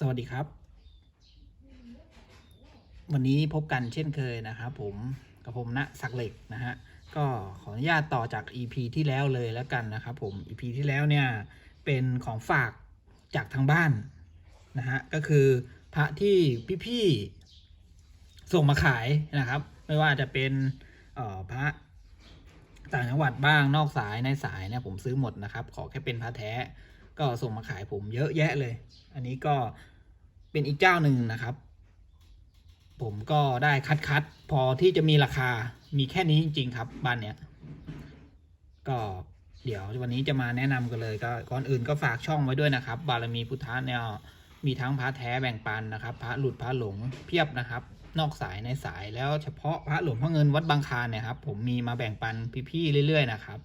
สวัสดีครับ วันนี้พบกันเช่นเคยนะครับผมกับผมณศักเหล็กนะฮะก็ขออนุญาตต่อจาก EP ที่แล้วเลยแล้วกันนะครับผม EP ที่แล้วเนี่ยเป็นของฝากจากทางบ้านนะฮะก็คือพระที่พี่ๆส่งมาขายนะครับ ไม่ว่าจะเป็นออพระต่างจังหวัดบ้างนอกสายในสายเนี่ยผมซื้อหมดนะครับ ขอแค่เป็นพระแท้ ก็ส่งมาขายผมเยอะแยะเลย อันนี้ก็เป็นอีกเจ้าหนึ่งนะครับ ผมก็ได้คัดคัดพอที่จะมีราคามีแค่นี้จริง ๆ ครับบ้านเนี้ยก็เดี๋ยววันนี้จะมาแนะนำกันเลยก็ก่อนอื่นก็ฝากช่องไว้ด้วยนะครับ บารมีพุทธะเนี่ยมีทั้งพระแท้แบ่งปันนะครับ พระหลุดพระหลงเพียบนะครับ นอกสายในสายแล้วเฉพาะพระหลวงพ่อเงินวัดบางคาเนี่ยครับผมมีมาแบ่งปันพี่ๆเรื่อย ๆ นะครับ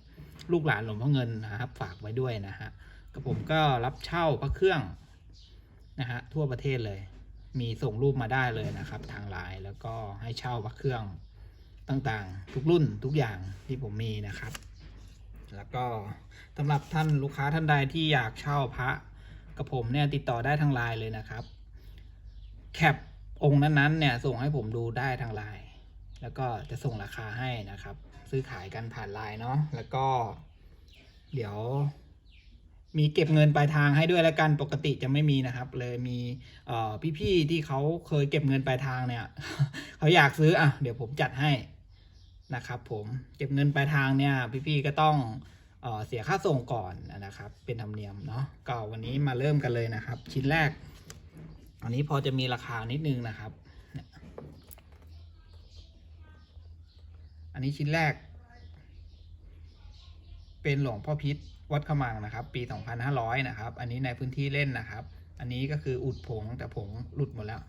ลูกหลานหลวงพ่อเงินนะครับ ฝากไว้ด้วยนะฮะ ก็ผมก็รับเช่าพระเครื่องนะฮะทั่วประเทศเลย มีส่งรูปมาได้เลยนะครับ ทางไลน์แล้วก็ให้เช่าพระเครื่องต่างๆ ทุกรุ่นทุกอย่างที่ผมมีนะครับ แล้วก็สำหรับท่านลูกค้าท่านใดที่อยากเช่าพระกับผมเนี่ยติดต่อได้ทางไลน์เลยนะครับแคปองค์นั้นๆเนี่ยส่งให้ผมดูได้ทางไลน์แล้วก็จะส่งราคาให้นะครับ ซื้อขายกันผ่านไลน์เนาะแล้วก็ เดี๋ยว มีเก็บเงินปลายทางให้ด้วยแล้วกันปกติจะไม่มีนะครับ เลยมีพี่ๆที่เขาเคยเก็บเงินปลายทางเนี่ยเขาอยากซื้ออะเดี๋ยวผมจัดให้นะครับ ผมเก็บเงินปลายทางเนี่ย พี่ๆก็ต้องเออเสียค่าส่งก่อนนะครับ เป็นธรรมเนียมเนาะก็วันนี้มาเริ่มกันเลยนะครับ ชิ้นแรก อันนี้พอจะมีราคานิดนึงนะครับเนี่ยอันนี้ชิ้นแรก เป็นหลวงพ่อพิษ วัดขมังนะครับ ปี 2500 นะครับ อันนี้ในพื้นที่เล่นนะครับ อันนี้ก็คืออุดผงแต่ผงหลุดหมดแล้ว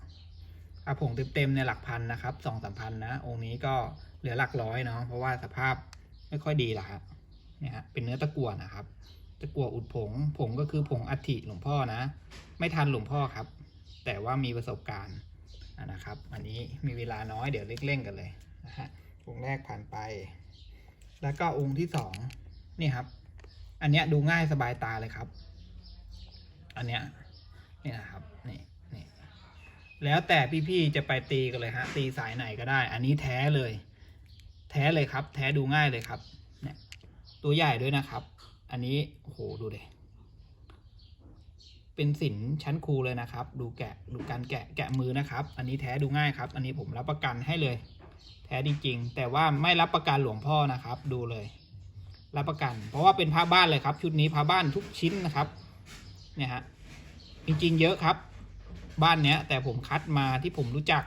ถ้าผงเต็มๆในหลักพันนะครับสองสามพันนะ องค์นี้ก็เหลือหลักร้อยเนาะเพราะว่าสภาพไม่ค่อยดีละฮะเนี่ยฮะเป็นเนื้อตะกั่วนะครับ ตะกั่วอุดผง ผงก็คือผงอัฐิหลวงพ่อนะ ไม่ทันหลวงพ่อครับ แต่ว่ามีประสบการณ์นะครับ อันนี้มีเวลาน้อยเดี๋ยวเร่งๆกันเลยนะฮะองค์แรกผ่านไป แล้วก็องค์ที่สองนี่ครับ อันเนี้ยดูง่ายสบายตาเลยครับ อันเนี้ยนี่นะครับนี่นี่แล้วแต่พี่ๆจะไปตีกันเลยฮะตีสายไหนก็ได้ อันนี้แท้เลย แท้เลยครับ แท้ดูง่ายเลยครับเนี่ยตัวใหญ่ด้วยนะครับ อันนี้โอ้โหดูเลยเป็นสินชั้นครูเลยนะครับ ดูแกะดูการแกะแกะมือนะครับ อันนี้แท้ดูง่ายครับ อันนี้ผมรับประกันให้เลย แท้จริงๆแต่ว่าไม่รับประกันหลวงพ่อนะครับ ดูเลย รับประกัน เพราะว่าเป็นผ้าบ้านเลยครับ ชุดนี้ผ้าบ้านทุกชิ้นนะครับ เนี่ยฮะจริงๆเยอะครับ บ้านเนี้ย แต่ผมคัดมาที่ผมรู้จัก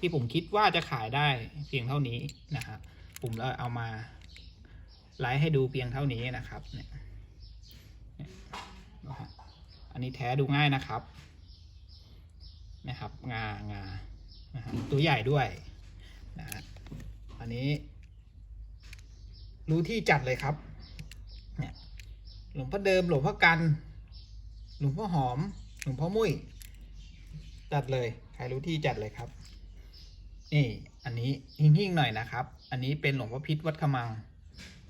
ที่ผมคิดว่าจะขายได้เพียงเท่านี้นะฮะผมเลยเอามาไลฟ์ให้ดูเพียงเท่านี้นะครับเนี่ยอันนี้แท้ดูง่ายนะครับนะครับ งางานะฮะตัวใหญ่ด้วยนะฮะอันนี้ รู้ที่จัดเลยครับ เนี่ย หลวงพ่อเดิม หลวงพ่อกัน หลวงพ่อหอม หลวงพ่อมุ้ย จัดเลย ใครรู้ที่จัดเลยครับ นี่ อันนี้หิ่งๆหน่อยนะครับ อันนี้เป็นหลวงพ่อพิษวัดขมัง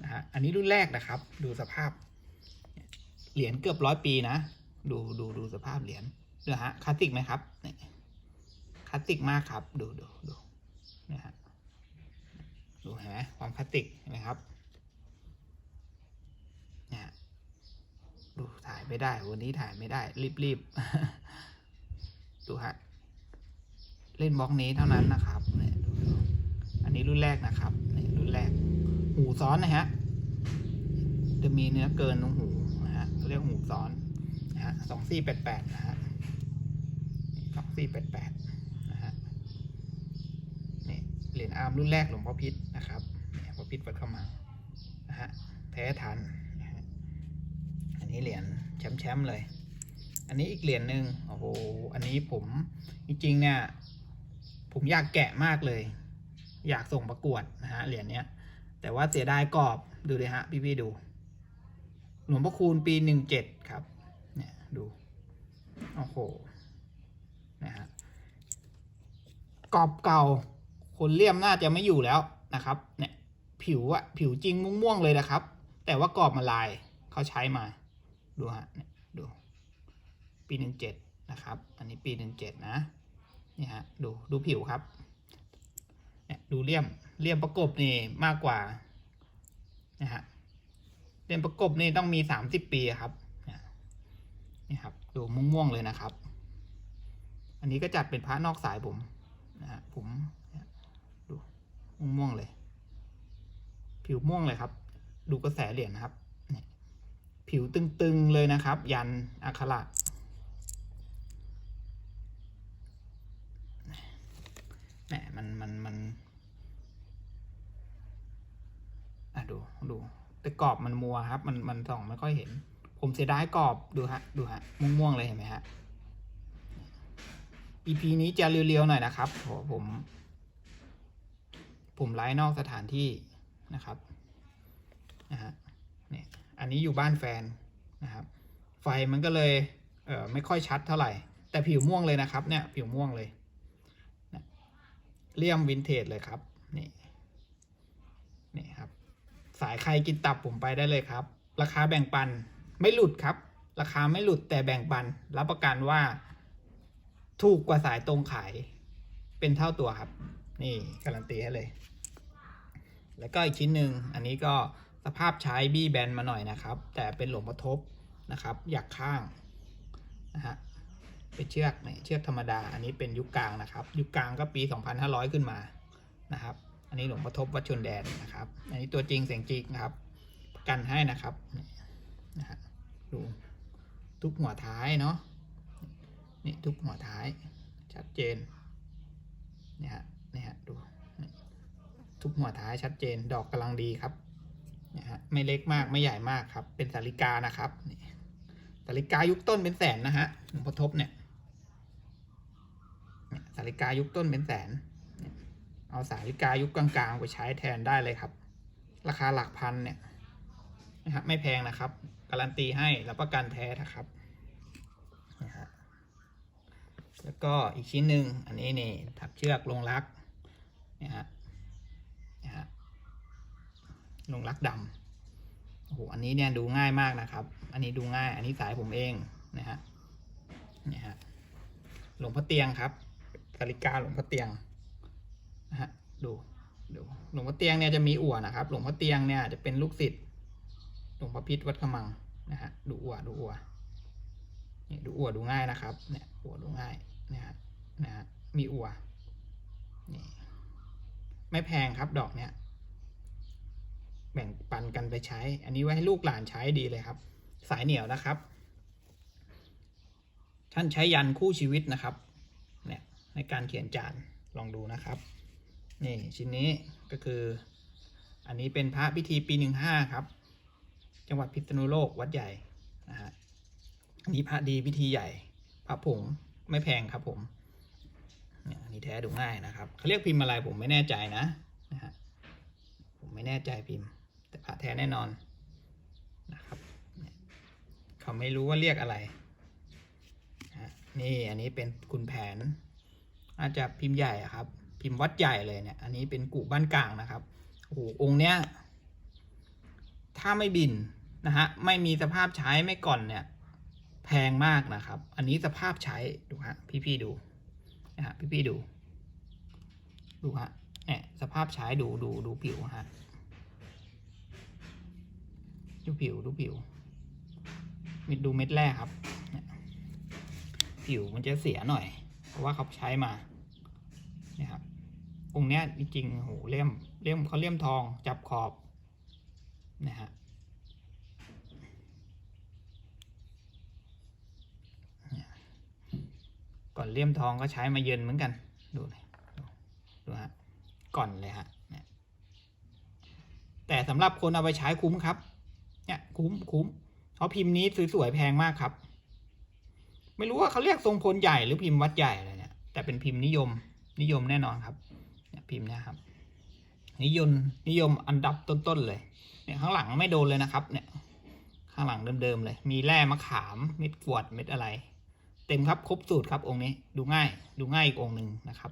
นะฮะ อันนี้รุ่นแรกนะครับ ดูสภาพ เหรียญเกือบร้อยปีนะ ดูดูดูสภาพเหรียญเดี๋ยวฮะ คลาสสิกไหมครับนี่คลาสสิกมากครับ ดูดูดูนะฮะดูเห็นไหมความคลาสสิกเห็นไหมครับ เนี่ย ดูถ่ายไม่ได้ วันนี้ถ่ายไม่ได้ รีบรีบดูฮะ เล่นบล็อกนี้เท่านั้นนะครับเนี่ยอันนี้รุ่นแรกนะครับนี่รุ่นแรก หูซ้อนนะฮะ จะมีเนื้อเกินตรงหูนะฮะเรียกหูซ้อนนะฮะสองสี่แปดแปดนะฮะสองสี่แปดแปดนะฮะเนี่ยเหรียญอาร์มรุ่นแรกหลวงพ่อพิษนะครับเนี่ยพ่อพิษวัดเข้ามานะฮะแท้ทัน นี้เหรียญแชมป์ๆเลย อันนี้อีกเหรียญหนึ่งโอ้โห อันนี้ผมจริงๆเนี่ย ผมอยากแกะมากเลย อยากส่งประกวดนะฮะเหรียญเนี้ย แต่ว่าเสียดายกรอบดูเลยฮะพี่ๆดู หลวงพ่อคูณปีหนึ่งเจ็ดครับ เนี่ยดูโอ้โหนะฮะกรอบเก่า คนเลี่ยมน่าจะไม่อยู่แล้วนะครับ เนี่ยผิวอะผิวจริงม่วงๆเลยนะครับ แต่ว่ากรอบมาลายเขาใช้มา ดูฮะดูปีหนึ่งเจ็ดนะครับ อันนี้ปีหนึ่งเจ็ดนะนี่ฮะดูดูผิวครับเนี่ยดูเลี่ยมเลี่ยมประกบนี่มากกว่านะฮะเลี่ยมประกบนี่ต้องมีสามสิบปีครับนี่ครับดูม่วงๆเลยนะครับ อันนี้ก็จัดเป็นพระนอกสายผมนะฮะผมดูม่วงๆเลย ผิวม่วงเลยครับ ดูกระแสเหรียญนะครับ ผิวตึงๆเลยนะครับ ยันอักขระแหมมันมันมันอะดูดู แต่กรอบมันมัวครับ มันมันส่องไม่ค่อยเห็น ผมเสียดายกรอบดูฮะ ดูฮะ ม่วงๆเลยเห็นไหมฮะ EP นี้จะเรียวๆหน่อยนะครับผม ผมไลฟ์นอกสถานที่นะครับนะฮะ อันนี้อยู่บ้านแฟนนะครับ ไฟมันก็เลยเออไม่ค่อยชัดเท่าไหร่ แต่ผิวม่วงเลยนะครับ เนี่ยผิวม่วงเลยนะเลี่ยมวินเทจเลยครับ นี่ นี่ครับ สายใครกินตับผมไปได้เลยครับ ราคาแบ่งปันไม่หลุดครับ ราคาไม่หลุดแต่แบ่งปัน รับประกันว่า ถูกกว่าสายตรงขาย เป็นเท่าตัวครับ นี่การันตีให้เลย แล้วก็อีกชิ้นหนึ่งอันนี้ก็ สภาพใช้บี้แบนมาหน่อยนะครับ แต่เป็นหลวงพ่อทบนะครับ อยากข้างนะฮะเป็นเชือกเนี่ยเชือกธรรมดา อันนี้เป็นยุคกลางนะครับ ยุคกลางก็ปี 2500 ขึ้นมานะครับ อันนี้หลวงพ่อทบวัดชนแดนนะครับ อันนี้ตัวจริงเสียงจริงนะครับประกันให้นะครับนะฮะดูทุกหัวท้ายเนาะนี่ทุกหัวท้ายชัดเจนเนี่ยฮะนี่ฮะดูทุกหัวท้ายชัดเจนดอกกำลังดีครับ ไม่เล็กมากไม่ใหญ่มากครับ เป็นสาริกานะครับนี่สาริกายุคต้นเป็นแสนนะฮะหลวงพ่อทบเนี่ยนี่สาริกายุคต้นเป็นแสนเนี่ยเอาสาริกายุคกลางๆ ไปใช้แทนได้เลยครับ ราคาหลักพันเนี่ยนะครับไม่แพงนะครับ การันตีให้รับประกันแท้นะครับนะฮะแล้วก็อีกชิ้นหนึ่งอันนี้นี่ถักเชือกลงรักนี่ยฮะนี่ยฮะลงรักดำ โอ้โหอันนี้เนี่ยดูง่ายมากนะครับ อันนี้ดูง่าย อันนี้สายผมเองนะฮะนี่ฮะหลวงพ่อเตียงครับกาลิกาหลวงพ่อเตียงนะฮะดูดูหลวงพ่อเตียงเนี่ยจะมีอั่วนะครับ หลวงพ่อเตียงเนี่ยจะเป็นลูกศิษย์หลวงพ่อพิษวัดขมังนะฮะดูอั่วดูอั่วนี่ดูอัวดูง่ายนะครับ เนี่ยอัวดูง่ายนะฮะนะฮะมีอัวนี่ไม่แพงครับดอกเนี้ย แบ่งปันกันไปใช้ อันนี้ไว้ให้ลูกหลานใช้ดีเลยครับ สายเหนียวนะครับ ท่านใช้ยันคู่ชีวิตนะครับเนี่ยในการเขียนจานลองดูนะครับนี่ชิ้นนี้ก็คือ อันนี้เป็นพระพิธีปีหนึ่งห้าครับ จังหวัดพิษณุโลกวัดใหญ่นะฮะอันนี้พระดีพิธีใหญ่ พระผงไม่แพงครับผมเนี่ยอันนี้แท้ดูง่ายนะครับเขาเรียกพิมพ์อะไรผมไม่แน่ใจนะนะฮะผมไม่แน่ใจพิมพ์ แต่พระแท้แน่นอนนะครับเขาไม่รู้ว่าเรียกอะไรนะฮะนี่อันนี้เป็นคุณแผน อาจจะพิมพ์ใหญ่ครับ พิมพ์วัดใหญ่เลยเนี่ย อันนี้เป็นกูบ้านกลางนะครับโอ้โหองค์เนี้ยถ้าไม่บินนะฮะไม่มีสภาพใช้ไม่ก่อนเนี่ยแพงมากนะครับ อันนี้สภาพใช้ดูฮะพี่ๆดูนะฮะพี่ๆดู ดูฮะเนี่ยสภาพใช้ดูดูดูผิวฮะ ดูผิวดูผิวมิดดูเม็ดแรกครับ ผิวมันจะเสียหน่อย เพราะว่าเขาใช้มาเนี่ยครับองค์เนี้ยจริงๆโหเลี่ยมเลี่ยมเขาเลี่ยมทองจับขอบนะฮะก่อนเลี่ยมทองก็ใช้มาเย็นเหมือนกันดูเลยดูฮะก่อนเลยฮะแต่สำหรับคนเอาไปใช้คุ้มครับ เนี่ยคุ้มคุ้มเพราะพิมพ์นี้สวยๆแพงมากครับ ไม่รู้ว่าเขาเรียกทรงพลใหญ่หรือพิมพ์วัดใหญ่อะไรเนี่ยแต่เป็นพิมพ์นิยมนิยมแน่นอนครับเนี่ยพิมพ์เนี่ยครับ นิยมนิยมอันดับต้นๆเลยเนี่ยข้างหลังไม่โดนเลยนะครับ เนี่ย ข้างหลังเดิมๆเลย มีแร่มะขามเม็ดกวดเม็ดอะไร เต็มครับครบสูตรครับองค์นี้ดูง่าย ดูง่ายอีกองค์หนึ่งนะครับ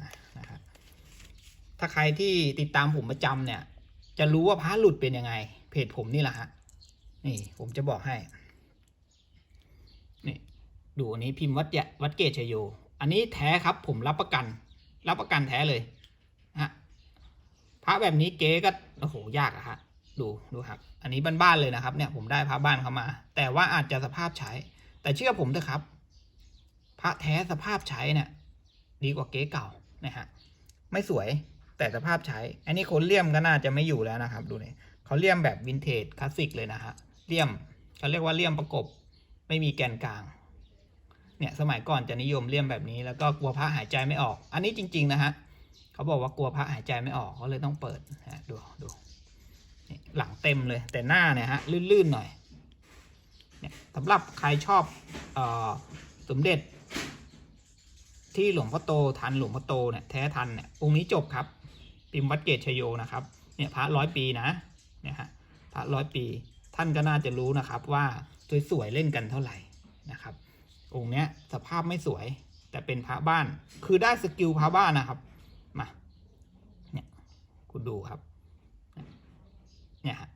นะนะครับถ้าใครที่ติดตามผมประจำเนี่ย จะรู้ว่าพระหลุดเป็นยังไง เพจผมนี่แหละฮะนี่ผมจะบอกให้นี่ดูอันนี้พิมพ์วัดยะวัดเกตชยโย อันนี้แท้ครับผมรับประกัน รับประกันแท้เลยฮะพระแบบนี้เก๊ก็โอ้โหยากอะฮะดูดูครับ อันนี้บ้านๆเลยนะครับเนี่ยผมได้พระบ้านเขามา แต่ว่าอาจจะสภาพใช้ แต่เชื่อผมเถอะครับ พระแท้สภาพใช้เนี่ยดีกว่าเก๊เก่านะฮะไม่สวยแต่สภาพใช้ อันนี้คนเลี่ยมก็น่าจะไม่อยู่แล้วนะครับ ดูเนี่ย เขาเลี่ยมแบบวินเทจคลาสสิกเลยนะฮะเลี่ยมเขาเรียกว่าเลี่ยมประกบไม่มีแกนกลาง เนี่ยสมัยก่อนจะนิยมเลี่ยมแบบนี้ แล้วก็กลัวพระหายใจไม่ออก อันนี้จริง ๆ นะฮะเขาบอกว่ากลัวพระหายใจไม่ออกเขาเลยต้องเปิดฮะดูดูหลังเต็มเลย แต่หน้าเนี่ยฮะลื่นๆหน่อยเนี่ยสำหรับใครชอบออสมเด็จ ที่หลวงพ่อโตทันหลวงพ่อโตเนี่ยแท้ทันเนี่ยองค์นี้จบครับพิมพ์วัดเกตชโยนะครับ เนี่ยพระร้อยปีนะ เนี่ยฮะพระร้อยปี ท่านก็น่าจะรู้นะครับว่าสวยๆเล่นกันเท่าไหร่นะครับ องค์เนี้ยสภาพไม่สวย แต่เป็นพระบ้าน คือได้สกิลพระบ้านนะครับ มา เนี่ยคุณดูครับ เนี่ยฮะ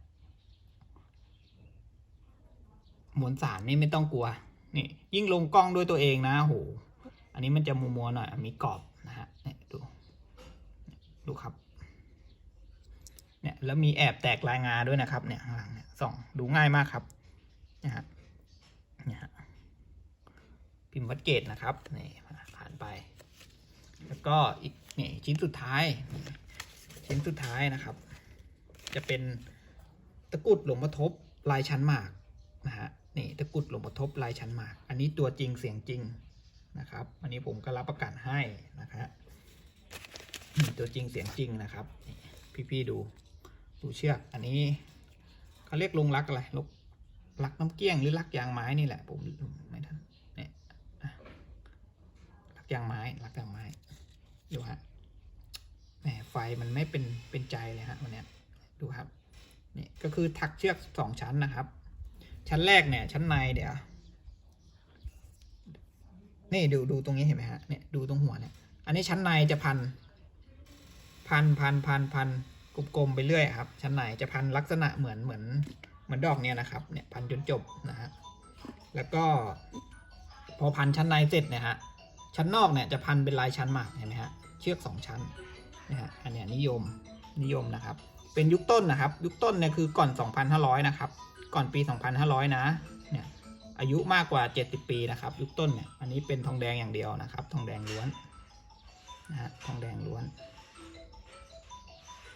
มวลสารนี่ไม่ต้องกลัว นี่ ยิ่งลงกล้องด้วยตัวเองนะโห อันนี้มันจะมัวมัวๆหน่อย มีกรอบนะฮะ เนี่ยดู ดูครับ แล้วมีแอบแตกลายงาด้วยนะครับ เนี่ยข้างหลังเนี่ยส่องดูง่ายมากครับนี่ยฮะนี่ฮะพิมพ์วัดเกตนะครับนี่ผ่านไป แล้วก็อีกนี่ชิ้นสุดท้าย ชิ้นสุดท้ายนะครับ จะเป็นตะกุดหลวงพ่อทบลายชั้นหมากนะฮะนี่ตะกุดหลวงพ่อทบลายชั้นหมาก อันนี้ตัวจริงเสียงจริงนะครับ อันนี้ผมก็รับประกันให้นะครับตัวจริงเสียงจริงนะครับ พี่ๆดู ดูเชือกอันนี้เขาเรียกลงรักอะไรลงรักน้ำเกี้ยงหรือรักยางไม้นี่แหละผมไม่ทันเนี่ยรักยางไม้รักยางไม้ดูฮะแหมไฟมันไม่เป็นเป็นใจเลยฮะวันนี้ดูครับนี่ก็คือถักเชือกสองชั้นนะครับ ชั้นแรกเนี่ย ชั้นในเดี๋ยวนี่ดูดูตรงนี้เห็นไหมฮะเนี่ยดูตรงหัวเนี่ย อันนี้ชั้นในจะพัน พันพันพันพัน กลมๆไปเรื่อยครับชั้นในจะพันลักษณะเหมือนเหมือนเหมือนดอกเนี่ยนะครับเนี่ยพันจนจบนะฮะแล้วก็พอพันชั้นในเสร็จนี่ยฮะชั้นนอกเนี่ยจะพันเป็นลายชั้นหมากเห็นไหมฮะเชือกสองชั้นนะฮะอันเนี้ยนิยมนิยมนะครับ เป็นยุคต้นนะครับ ยุคต้นเนี่ยคือก่อน 2,500 นะครับ ก่อนปี 2,500 นะเนี่ยอายุมากกว่า 70 ปีนะครับ ยุคต้นเนี่ยอันนี้เป็นทองแดงอย่างเดียวนะครับ ทองแดงล้วนนะฮะทองแดงล้วน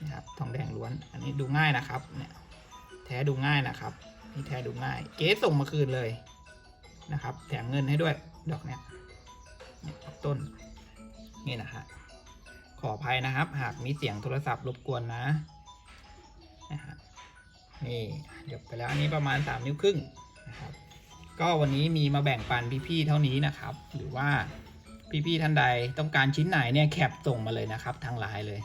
นะครับทองแดงล้วน อันนี้ดูง่ายนะครับเนี่ยแท้ดูง่ายนะครับนี่แท้ดูง่าย เก๊ส่งมาคืนเลยนะครับ แถมเงินให้ด้วยดอกเนี้ยเนี่ยต้นนี่นะฮะขออภัยนะครับ หากมีเสียงโทรศัพท์รบกวนนะนะฮะนี่เดี๋ยวไปแล้วอันนี้ประมาณ 3 นิ้วครึ่งนะครับก็วันนี้มีมาแบ่งปันพี่ๆเท่านี้นะครับ หรือว่า พี่ๆท่านใดต้องการชิ้นไหนเนี่ยแคปส่งมาเลยนะครับ ทางไลน์เลย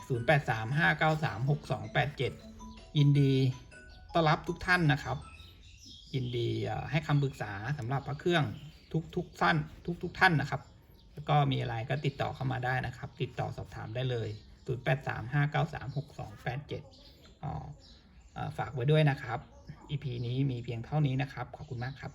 0835936287 ยินดีต้อนรับทุกท่านนะครับ ยินดีให้คำปรึกษาสำหรับพระเครื่องทุกทุกๆท่านทุกทุกๆท่านนะครับ แล้วก็มีอะไรก็ติดต่อเข้ามาได้นะครับ ติดต่อสอบถามได้เลย 0835936287อ๋อฝากไว้ด้วยนะครับ EP นี้มีเพียงเท่านี้นะครับ ขอบคุณมากครับ